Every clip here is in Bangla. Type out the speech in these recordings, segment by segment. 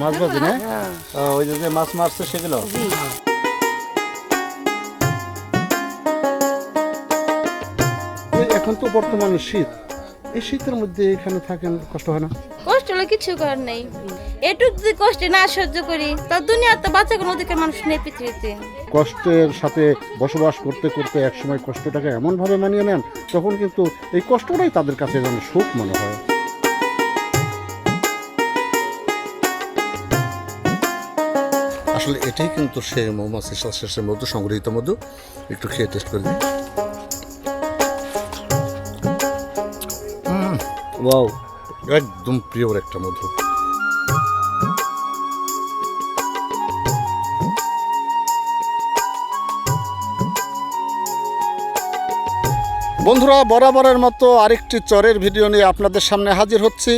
মাছ ভাজি না? ওই যে যে মাছ মারছে সেগুলো? এখন তো বর্তমানে শীত। এই শীতের মধ্যে এখানে থাকেন কষ্ট হয় না? কষ্ট হলে কিছু করার নেই। এটুক যদি কষ্টে না সহ্য করি তা দুনিয়ার তো বাচ্চা কোনো অধিকার মানুষ নেই পৃথিবীতে। কষ্টের সাথে বসবাস করতে করতে একসময় কষ্টটাকে এমনভাবে মানিয়ে নেন তখন কিন্তু এই কষ্টটাই তাদের কাছে যেন সুখ মনে হয়। আসলে এটাই কিন্তু সে মৌমাছি শ্বাসের মধু, সংগৃহীত মধু। একটু খেয়ে টেস্ট করে ওয়াও একদম প্রিয়র একটা মধু। বন্ধুরা, বরাবরের মতো আরেকটি চরের ভিডিও নিয়ে আপনাদের সামনে হাজির হচ্ছি।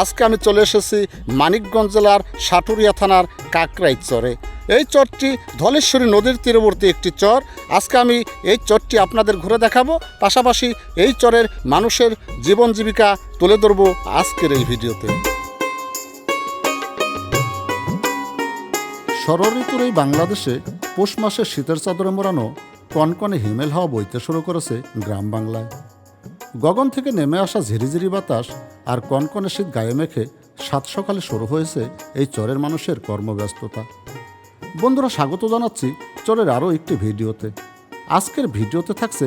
আজকে আমি চলে এসেছি মানিকগঞ্জ জেলার সাটুরিয়া থানার কাকরাই চরে। এই চরটি ধলেশ্বরী নদীর তীরবর্তী একটি চর। আজকে আমি এই চরটি আপনাদের ঘুরে দেখাবো। পাশাপাশি এই চরের মানুষের জীবন জীবিকা তুলে ধরবো আজকের এই ভিডিওতে। ষড়ঋতুর এই বাংলাদেশে পৌষ মাসে শীতের চাদরে মোড়ানো কনকনে হিমেল হাওয়া বইতে শুরু করেছে গ্রাম বাংলায়। গগন থেকে নেমে আসা ঝিরিঝিরি বাতাস আর কনকনে শীত গায়ে মেখে সাত সকালে শুরু হয়েছে এই চরের মানুষের কর্মব্যস্ততা। বন্ধুরা স্বাগত জানাচ্ছি চরের আরও একটি ভিডিওতে। আজকের ভিডিওতে থাকছে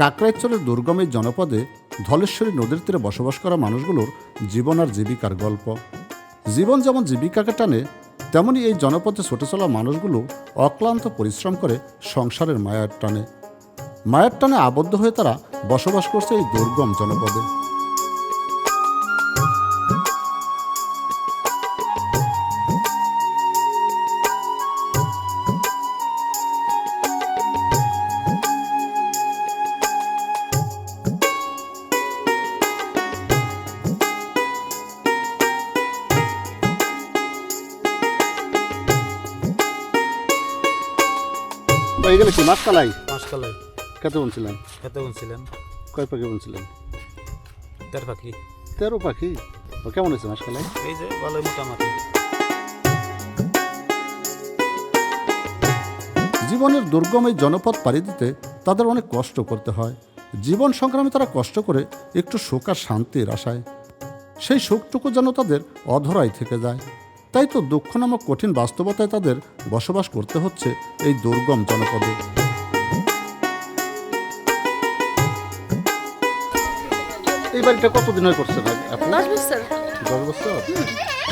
কাকরাইচরের দুর্গম এই জনপদে ধলেশ্বরী নদীর তীরে বসবাস করা মানুষগুলোর জীবন আর জীবিকার গল্প। জীবন যেমন জীবিকাকে টানে, তেমনি এই জনপদে ছুটে চলা মানুষগুলো অক্লান্ত পরিশ্রম করে সংসারের মায়ার টানে। মায়ার টানে আবদ্ধ হয়ে তারা বসবাস করছে এই দুর্গম জনপদে। মাসকালাই? কত বলছিলেন খেতে বলছিলেন কয় পাখি বলছিলেন তের পাখি। তেরো পাখি? কেমন হয়েছে মাছ কালাই এই যে ভালোই মোটামুটি। জীবনের দুর্গম এই জনপদ পাড়ি দিতে তাদের অনেক কষ্ট করতে হয়। জীবন সংগ্রামে তারা কষ্ট করে একটু সুখ আর শান্তির আশায়। সেই সুখটুকু যেন তাদের অধরাই থেকে যায়। তাই তো দুঃখ নামক কঠিন বাস্তবতায় তাদের বসবাস করতে হচ্ছে এই দুর্গম জনপদে। এই বাড়িটা কতদিন হয় করছেন আপনি? দশ বছর। দশ বছর?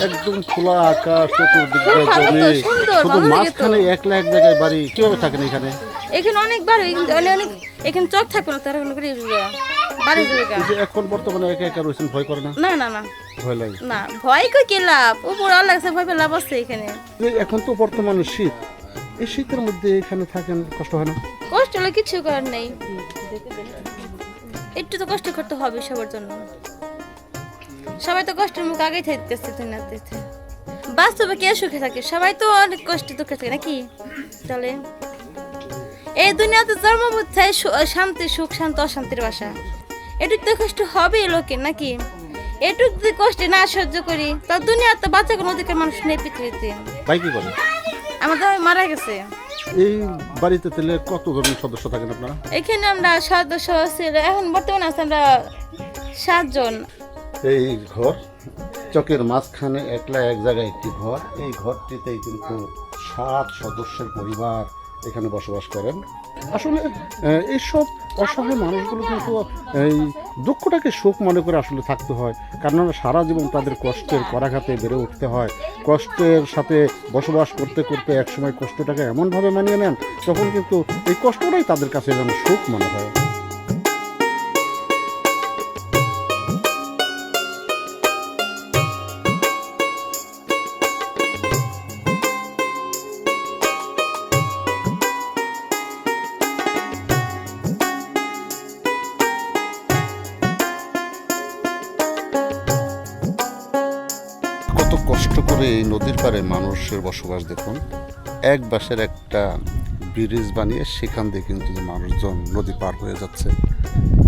একদম খোলা আকাশ চতুর্দিক জমি। শুধু। মাঝখানে একলা এক জায়গায় বাড়ি কীভাবে থাকেন এখানে? এখানে অনেক অনেক এখানে চোখ থাকবে না তারা করে বাড়ি জায়গা। এখন বর্তমানে একা একা রয়েছেন ভয় করে না? না না না। ভয় লাগে? না ভয় কই কে লাভ? উপর আল্লাহ ভয় পেয়ে লাভ আছে এখানে। এখন তো বর্তমানে শীত। এই শীতের মধ্যে এখানে থাকেন কষ্ট হয় না? কষ্ট হলে কিছু করার নেই। একটু তো কষ্ট করতে হবে সবার জন্য। সবাই তো কষ্টের মুখ আগেই থাকতেছে তুই না বাস্তবে কে সুখে থাকে? সবাই তো অনেক কষ্ট দুঃখে থাকে নাকি? তাহলে? এই দুনিয়াতে জন্মবোধ চাই শান্তি সুখ শান্ত অশান্তির বাসা। এটুক তো কষ্ট হবে লোকের নাকি? এটুক যদি কষ্টে না সহ্য করি তা দুনিয়ার তো বাচ্চা কোনো অধিকার মানুষ নেই পৃথিবীতে। আমার জামাই মারা গেছে। এই বাড়িতে তাহলে কতজন সদস্য থাকেন আপনারা? এখানে আমরা সদস্য ছিল এখন বর্তমানে আছে আমরা সাতজন। এই ঘর চকের মাঝখানে একলা এক জায়গায় একটি ঘর। এই ঘরটিতেই কিন্তু সাত সদস্যের পরিবার এখানে বসবাস করেন। আসলে এইসব অসহায় মানুষগুলো কিন্তু, এই দুঃখটাকে সুখ মনে করে আসলে থাকতে হয়। কারণ সারা জীবন তাদের কষ্টের করাঘাতে বেড়ে উঠতে হয়। কষ্টের সাথে বসবাস করতে করতে একসময় কষ্টটাকে এমনভাবে মানিয়ে নেন, তখন কিন্তু এই কষ্টটাই তাদের কাছে যেন সুখ মনে হয়। মানুষের বসবাস দেখুন, এক বাসের একটা ব্রিজ বানিয়ে সেখান দিয়ে কিন্তু যে মানুষজন নদী পার হয়ে যাচ্ছে।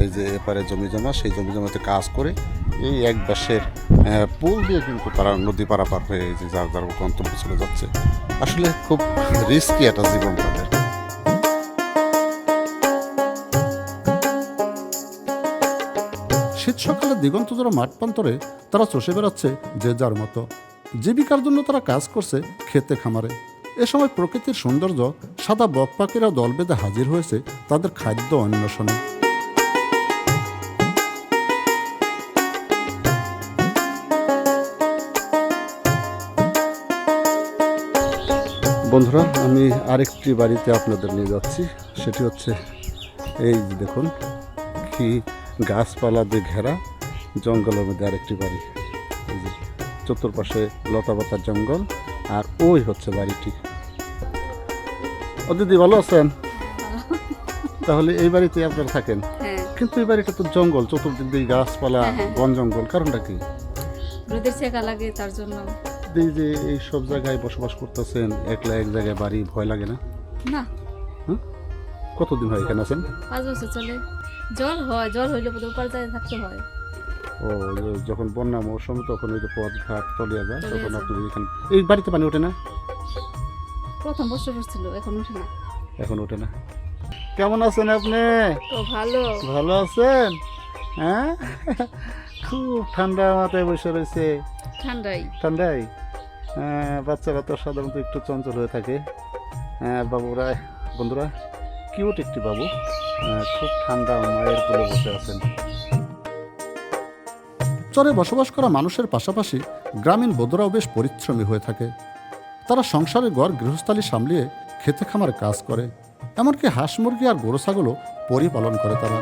এই যে এপারে জমি জমা, সেই জমি জমাতে কাজ করে এই এক বাসের পুল দিয়ে কিন্তু তারা নদী পারাপার হয়ে যে যার যার গন্তব্যে চলে যাচ্ছে। আসলে খুব রিস্কি একটা জীবন তাদের। শীত সকালে দিগন্ত জোড়া মাঠ প্রান্তরে, তারা চষে বেড়াচ্ছে যে যার মতো। জীবিকার জন্য তারা কাজ করছে খেতে খামারে। এ সময় প্রকৃতির সৌন্দর্য, সাদা বক পাখিরা দল বেঁধে হাজির হয়েছে তাদের খাদ্য অন্বেষণে। বন্ধুরা, আমি আরেকটি বাড়িতে আপনাদের নিয়ে যাচ্ছি। সেটি হচ্ছে এই দেখুন, কি গাছপালা দিয়ে ঘেরা জঙ্গলের মধ্যে আরেকটি বাড়ি। চতুর্পাশে লতাপাতার জঙ্গল আর ওই হচ্ছে বাড়িটি। ও দিদি ভালো আছেন? তাহলে এই বাড়িতে আপনারা থাকেন। হ্যাঁ। কিন্তু এই বাড়িটা তো জঙ্গল চতুর্দিক দিয়ে গাছপালা বন জঙ্গল কারণটা কি? রোদের ছেঁকা লাগে তার জন্য। এই যে এই সব জায়গায় বসবাস করতেছেন একলা এক জায়গায় বাড়ি ভয় লাগে না? না। কতদিন হয় এখানে আছেন? পাঁচ বছর চলে। জ্বর হয় জ্বর হইলে বোধহয় পর্যায়ে থাকতে হয়। ও যখন বন্যা মৌসুম তখন ওই যে পথ ঘাট তলিয়া যায় তখন। আপনি এখানে এই বাড়িতে পানি ওঠে না? প্রথম বছর পড়ছিল এখন উঠে না। এখন ওঠে না। কেমন আছেন আপনি? তো ভালো। ভালো আছেন? হ্যাঁ? খুব ঠান্ডা মাথায় বসে রয়েছে। ঠান্ডাই। ঠান্ডায় হ্যাঁ, বাচ্চারা তো সাধারণত একটু চঞ্চল হয়ে থাকে। হ্যাঁ বাবুরা বন্ধুরা কিউট একটি বাবু। হ্যাঁ, খুব ঠান্ডা মায়ের কোলে বসে আছেন। চরে বসবাস করা মানুষের পাশাপাশি গ্রামীণ বৌদ্ধরাও বেশ পরিশ্রমী হয়ে থাকে। তারা সংসারের ঘর গৃহস্থালী সামলিয়ে খেতে খামার কাজ করে এমনকি হাঁস মুরগি আর গরু ছাগলও পরিপালন করে তারা।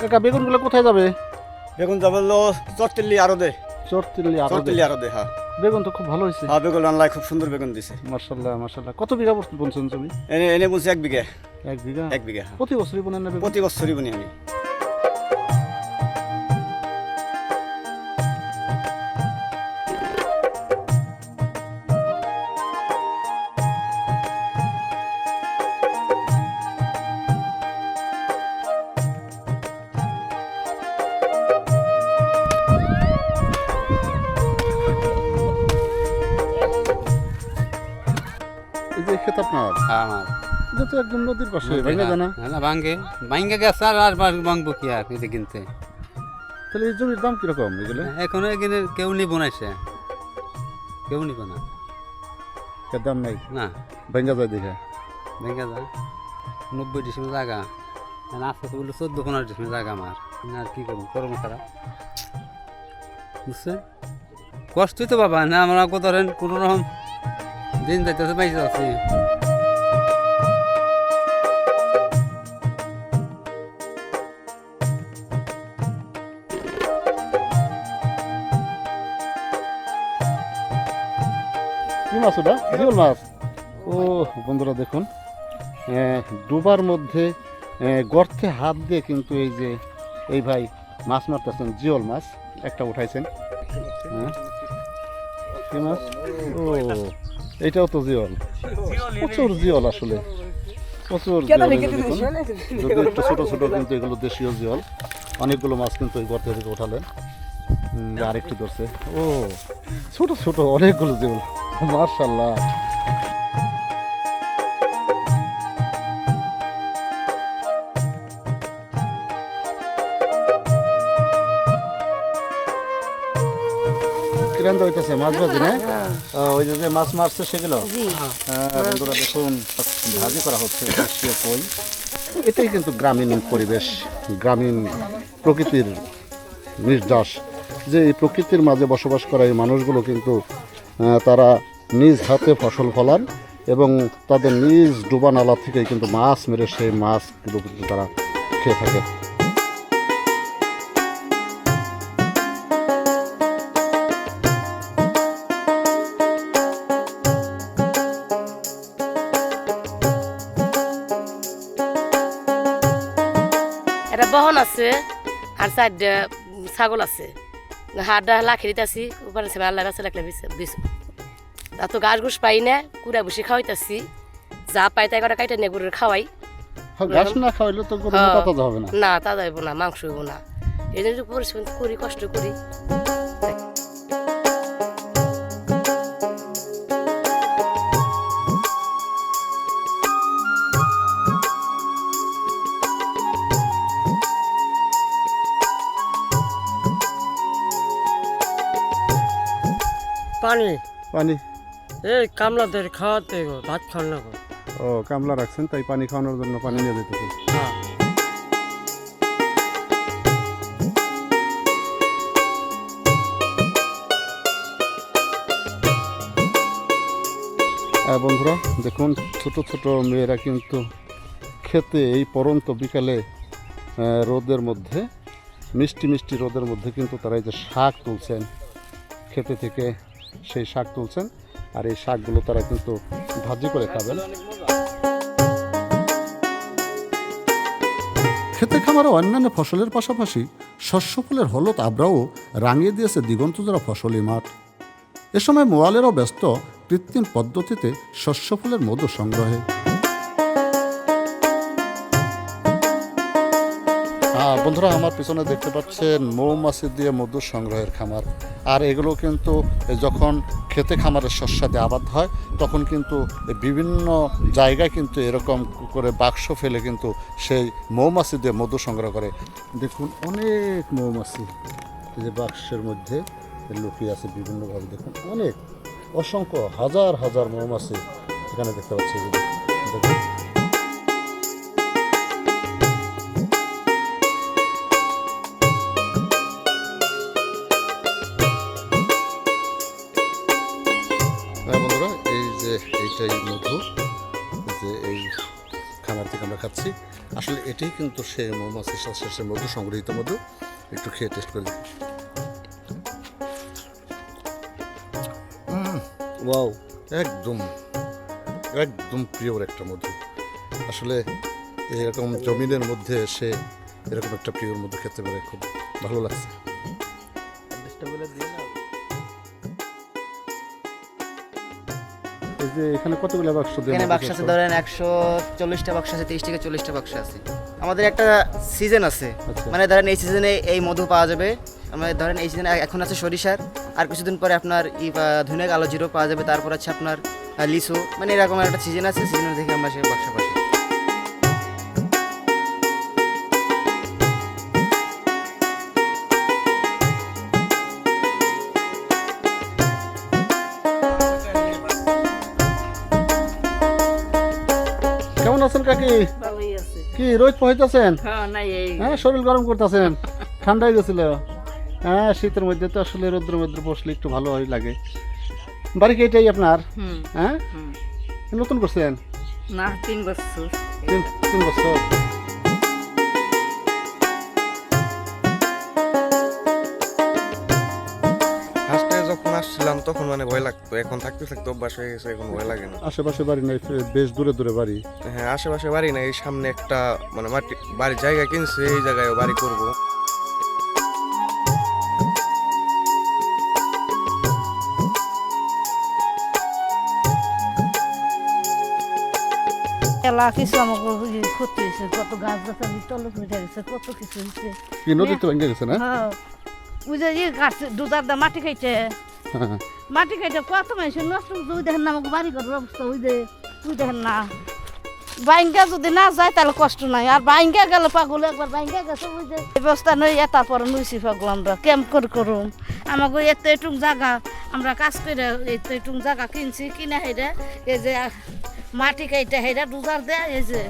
কাকা বেগুনগুলো কোথায় যাবে? বেগুন চট্টিল্লি আরও দে চটতিলি আরও চট্টিল্লি আরও দে হ্যাঁ। বেগুন তো খুব ভালো হয়েছে। হ্যাঁ বেগুন আনলাই খুব সুন্দর বেগুন দিছে। মার্শাল্লাহ মার্শাল্লাহ কত বিঘা বস্তু বুনছেন জমি? এনে এনে বলছি এক বিঘা। এক বিঘা? এক বিঘা হ্যাঁ। প্রতি বছরই বোনেন না প্রতি বছরই বুনি আমি। এটা তো একদম নদীর পাশে ভেঙে জানা না? ভাঙ্গে ভাঙ্গে গেছে আর আর ভাঙবো কি আর এটা কিনতে। তাহলে এই জমির দাম কীরকম এগুলো? এখনও এখানে কেউ নিব না সে কেউ নিব না। এর দাম নাই? না। ভেঙে যায় দেখে? ভেঙ্গে যা নব্বই ডিসিমেল জায়গা। আর আজকে তো বলল চোদ্দ পনেরো ডিসিমেল জায়গা আমার। আর কি করব? কর্ম খারাপ। বুঝছেন? কষ্টই তো বাবা না আমরা কত ধরেন কোনো রকম দিন যাইতেছে বাইরে আছি মাছ ওটা জিওল মাছ ও বন্ধুরা দেখুন ডুবার মধ্যে গর্তে হাত দিয়ে কিন্তু এই যে এই ভাই মাছ মারতেছেন জিওল মাছ একটা উঠাইছেন। হ্যাঁ? মাছ? ও এটাও তো জিওল। প্রচুর জিওল আসলে। প্রচুর। যদিও একটু ছোট ছোট কিন্তু এগুলো দেশীয় জিওল অনেকগুলো মাছ কিন্তু এই গর্তে থেকে উঠালেন। আরেকটি ধরছে। ও ছোট ছোট অনেকগুলো জিওল। মার্শাল্লাহ কিরান হইতেছে? মাছ ভাজি না? ওই যে যে মাছ মারছে সেগুলো? হ্যাঁ, বন্ধুরা দেখুন ভাজি করা হচ্ছে কই। এটাই কিন্তু গ্রামীণ পরিবেশ গ্রামীণ প্রকৃতির নির্যাস যে এই প্রকৃতির মাঝে বসবাস করা এই মানুষগুলো কিন্তু তারা নিজ হাতে ফসল ফলান এবং তাদের নিজ ডুবা নালা থেকে কিন্তু মাছ মেরে সেই মাছগুলো কিন্তু তারা খেয়ে থাকে। বহন আছে, আর চারটা ছাগল আছে। হাড্ডা লাখি দিতেছি ওপারে সে আল্লাহ রাস্তা লাগলে দিস তা তো ঘাস ঘুষ পাই না কুড়া বসে খাওয়াইতেছি। যা পাই তাই কটা কাইটা নিয়ে গরুর খাওয়াই। হ্যাঁ, ঘাস না খাওয়াইলে তো হ্যাঁ। হবে না। না না মাংস হইব না। এই জন্য পরিশ্রম করি কষ্ট করি। পানি। পানি। এই কামলাদের খাওয়াতে গো ভাত খাওয়ার না গো ও কামলা রাখছেন তাই পানি খাওয়ানোর জন্য পানি নিয়ে যেতেছে হ্যাঁ। আর বন্ধুরা দেখুন ছোট ছোট মেয়েরা কিন্তু খেতে এই পরন্ত বিকালে রোদের মধ্যে মিষ্টি মিষ্টি রোদের মধ্যে কিন্তু তারা এই যে শাক তুলছেন খেতে থেকে সেই শাক তুলছেন। আর এই শাকগুলো তারা কিন্তু ধার্য করে খাবেন। খেতে খামার অন্যান্য ফসলের পাশাপাশি শস্য ফুলের হলুদ আবরাও রাঙিয়ে দিয়েছে দিগন্ত দিগন্তজোড়া ফসলি মাঠ। এ সময় মোয়ালেরও ব্যস্ত কৃত্রিম পদ্ধতিতে শস্য ফুলের মধু সংগ্রহে। বন্ধুরা, আমার পিছনে দেখতে পাচ্ছেন মৌমাছি দিয়ে মধু সংগ্রহের খামার। আর এগুলো কিন্তু যখন খেতে খামারের শস্যাতে আবাদ হয়, তখন কিন্তু বিভিন্ন জায়গায় কিন্তু এরকম করে বাক্স ফেলে কিন্তু সেই মৌমাছি দিয়ে মধু সংগ্রহ করে। দেখুন, অনেক মৌমাছি যে বাক্সের মধ্যে লুকিয়ে আছে বিভিন্নভাবে। দেখুন, অনেক, অসংখ্য, হাজার হাজার মৌমাছি এখানে দেখতে পাচ্ছি। দেখুন খাচ্ছি আসলে এটাই কিন্তু সে মৌমাছির শ্বাসের মধু, সংগৃহীত মধু। একটু খেয়ে টেস্ট করে ওয়াও, একদম একদম পিওর একটা মধু। আসলে এরকম জমিনের মধ্যে এসে এরকম একটা প্রিয়র মধু খেতে পেরে খুব ভালো লাগছে। এই যে এখানে কতগুলো বাক্স এখানে বাক্স আছে ধরেন একশো চল্লিশটা বাক্স আছে তিরিশ থেকে চল্লিশটা বাক্স আছে? আমাদের একটা সিজন আছে। আচ্ছা। মানে ধরেন এই সিজনে এই মধু পাওয়া যাবে। আমাদের ধরেন এই সিজনে এখন আছে সরিষার আর কিছুদিন পরে আপনার ই ধুনে কালো জিরো পাওয়া যাবে তারপর আছে আপনার লিসু লিচু। মানে এরকম একটা সিজন আছে সিজনে দেখে আমরা সেই বাক্স পাশে আছেন কাকি? কি রোজ পৌঁছাচ্ছেন হ্যাঁ হ্যাঁ শরীর গরম করতেছেন? ঠান্ডা হয়ে গেছিল। হ্যাঁ শীতের মধ্যে তো আসলে রৌদ্র মধ্যে বসলে একটু ভালো হয় লাগে। বাড়ি কি এটাই আপনার হ্যাঁ। নতুন করছেন? না তিন বছর। তিন বছর। আসছিলাম তখন মানে ভয় লাগতো এখন থাকতে থাকতে অভ্যাস হয়ে গেছে এখন ভয় লাগে না। আশেপাশে বাড়ি নাই বেশ দূরে দূরে বাড়ি। হ্যাঁ আশেপাশে বাড়ি না এই সামনে একটা মানে মাটি বাড়ির জায়গা কিনছে এই জায়গায় বাড়ি করব। এলা কিছু আমাকে ক্ষতি হয়েছে কত গাছ গাছালি তলে উঠে গেছে কত কিছু হয়েছে। কি নদীতে ভেঙে গেছে না? হ্যাঁ ওই যে গাছ দুধার দা মাটি খাইছে। মাটি খাইতে কত মানুষ নষ্ট করছে, ওই দেখেন না, আমাকে বাড়ি ঘরের অবস্থা, ওই যে, ওই দেখেন না। বাইঙ্গা যদি না যায়, তাহলে কষ্ট নাই। আর বাইঙ্গা গেলে পাগল, একবার বাইঙ্গা গেছে, ওই যে ব্যবস্থা নই এটা পরে নইছি পাগল আমরা। ক্যাম্প করে করুম? আমাকে এত এটুক জায়গা, আমরা কাজ করে এত এটুক জায়গা কিনছি, কিনা হেরে এই যে, মাটি কাইটা হেরা ডুজার দেয়, এই যে।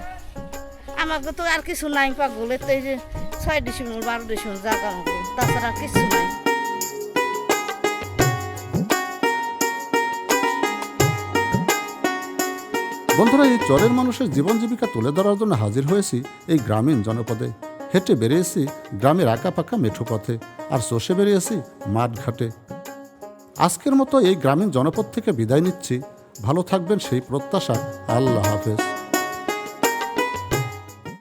আমাকে তো আর কিছু নাই পাগল এত এই যে, ছয় ডিসেম্বর, বারো ডিসেম্বর জায়গা আমাকে তাছাড়া কিছু নাই। বন্ধুরা, এই চরের মানুষের জীবন জীবিকা তুলে ধরার জন্য হাজির হয়েছি এই গ্রামীণ জনপদে। হেঁটে বেরিয়েছি গ্রামের আঁকা পাকা মেঠো পথে আর চষে বেরিয়েছি মাঠঘাটে। আজকের মতো এই গ্রামীণ জনপদ থেকে বিদায় নিচ্ছি। ভালো থাকবেন, সেই প্রত্যাশা আল্লাহ হাফেজ।